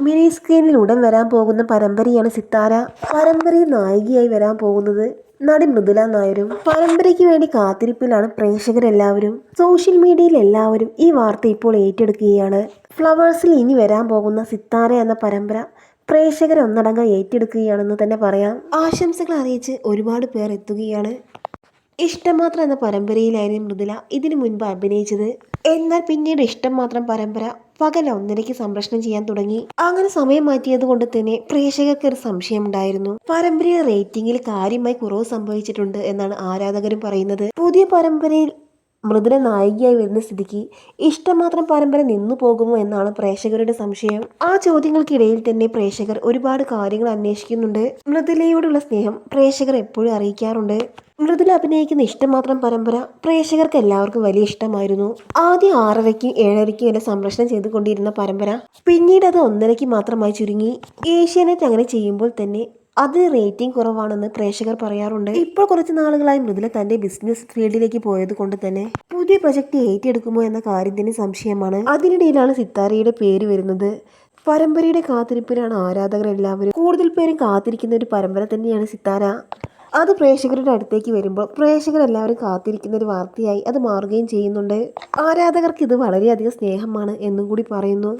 Mini സ്ക്രീനിൽ ഉടൻ വരാൻ പോകുന്ന പരമ്പരയാണ് സിത്താര. പരമ്പരയിൽ നായികയായി വരാൻ പോകുന്നത് നടി മൃദുല നായരും പരമ്പരയ്ക്ക് വേണ്ടി കാത്തിരിപ്പിലാണ് പ്രേക്ഷകരെല്ലാവരും. സോഷ്യൽ മീഡിയയിൽ എല്ലാവരും ഈ വാർത്ത ഇപ്പോൾ ഏറ്റെടുക്കുകയാണ്. ഫ്ലവേഴ്സിൽ ഇനി വരാൻ പോകുന്ന സിത്താര എന്ന പരമ്പര പ്രേക്ഷകരെ ഏറ്റെടുക്കുകയാണെന്ന് തന്നെ പറയാം. ആശംസകൾ അറിയിച്ച് ഒരുപാട് പേർ എത്തുകയാണ്. ഇഷ്ടം മാത്രം എന്ന പരമ്പരയിലായിരുന്നു മൃദുല ഇതിനു മുൻപ് അഭിനയിച്ചത്. എന്നാൽ പിന്നീട് ഇഷ്ടം മാത്രം പരമ്പര പകൽ ഒന്നരയ്ക്ക് സംപ്രേഷണം ചെയ്യാൻ തുടങ്ങി. അങ്ങനെ സമയം മാറ്റിയത് കൊണ്ട് തന്നെ പ്രേക്ഷകർക്ക് ഒരു സംശയം ഉണ്ടായിരുന്നു പരമ്പരയുടെ റേറ്റിംഗിൽ കാര്യമായി കുറവ് സംഭവിച്ചിട്ടുണ്ട് എന്നാണ് ആരാധകരും പറയുന്നത്. പുതിയ പരമ്പരയിൽ മൃദുല നായികയായി വരുന്ന സ്ഥിതിക്ക് ഇഷ്ടമാത്രം പരമ്പര നിന്നു പോകുമോ എന്നാണ് പ്രേക്ഷകരുടെ സംശയം. ആ ചോദ്യങ്ങൾക്കിടയിൽ തന്നെ പ്രേക്ഷകർ ഒരുപാട് കാര്യങ്ങൾ അന്വേഷിക്കുന്നുണ്ട്. മൃദുലയോടുള്ള സ്നേഹം പ്രേക്ഷകർ എപ്പോഴും അറിയിക്കാറുണ്ട്. മൃദുല അഭിനയിക്കുന്ന ഇഷ്ടമാത്രം പരമ്പര പ്രേക്ഷകർക്ക് എല്ലാവർക്കും വലിയ ഇഷ്ടമായിരുന്നു. ആദ്യം ആറരയ്ക്കും ഏഴരയ്ക്കും വരെ സംപ്രേഷണം ചെയ്തുകൊണ്ടിരുന്ന പരമ്പര പിന്നീട് അത് ഒന്നരയ്ക്ക് മാത്രമായി ചുരുങ്ങി. ഏഷ്യാനെറ്റ് അങ്ങനെ ചെയ്യുമ്പോൾ തന്നെ അതിന് റേറ്റിംഗ് കുറവാണെന്ന് പ്രേക്ഷകർ പറയാറുണ്ട്. ഇപ്പോൾ കുറച്ച് നാളുകളായി മൃദുല തന്റെ ബിസിനസ് ഫീൽഡിലേക്ക് പോയത് കൊണ്ട് തന്നെ പുതിയ പ്രൊജക്ട് ഏറ്റെടുക്കുമോ എന്ന കാര്യത്തിന് സംശയമാണ്. അതിനിടയിലാണ് സിത്താരയുടെ പേര് വരുന്നത്. പരമ്പരയുടെ കാത്തിരിപ്പിലാണ് ആരാധകർ എല്ലാവരും കൂടുതൽ പേരും കാത്തിരിക്കുന്ന ഒരു പരമ്പര തന്നെയാണ് സിത്താര. അത് പ്രേക്ഷകരുടെ അടുത്തേക്ക് വരുമ്പോൾ പ്രേക്ഷകർ എല്ലാവരും കാത്തിരിക്കുന്ന ഒരു വാർത്തയായി അത് മാറുകയും ചെയ്യുന്നുണ്ട്. ആരാധകർക്ക് ഇത് വളരെയധികം സ്നേഹമാണ് എന്നും കൂടി പറയുന്നു.